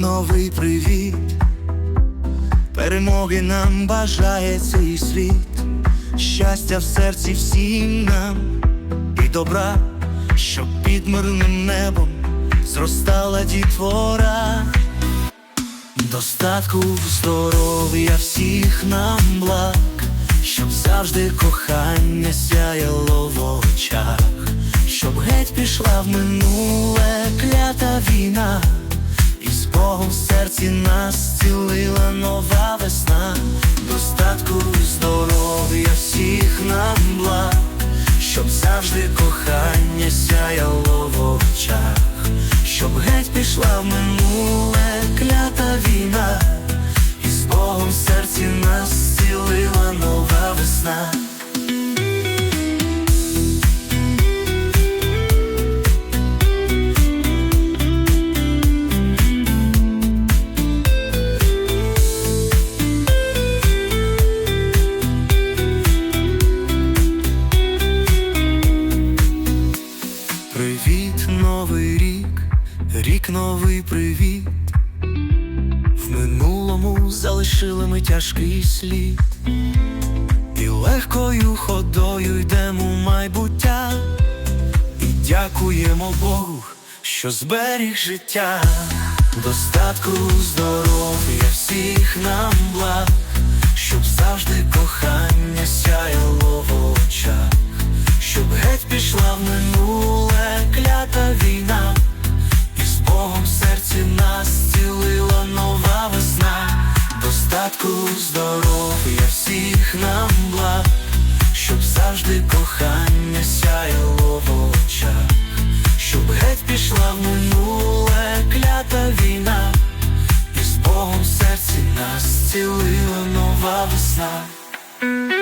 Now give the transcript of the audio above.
новий привіт, перемоги нам бажає цей світ, щастя в серці всім нам. І добра, щоб під мирним небом зростала дітвора, достатку здоров'я всіх нам благ, щоб завжди кохання сяяло в очах, щоб геть пішла в минуле клята війна і в серці нас цілила нова весна, достатку здоров'я всіх нам благ, щоб завжди кохання сяяло в очах, щоб геть пішла в минуле Привіт, новий рік, рік новий привіт. В минулому залишили ми тяжкий слід, і легкою ходою йдемо в майбуття, і дякуємо Богу, що зберіг життя, достатку здоров'я всіх нам благ, щоб завжди кохання сяяло в очах, щоб геть пішла в минуле серці нас цілила нова весна, достатку здоров'я всіх нам благ, щоб завжди кохання сяяло в очах, щоб геть пішла в минуле клята війна, і з Богом в серці нас цілила нова весна.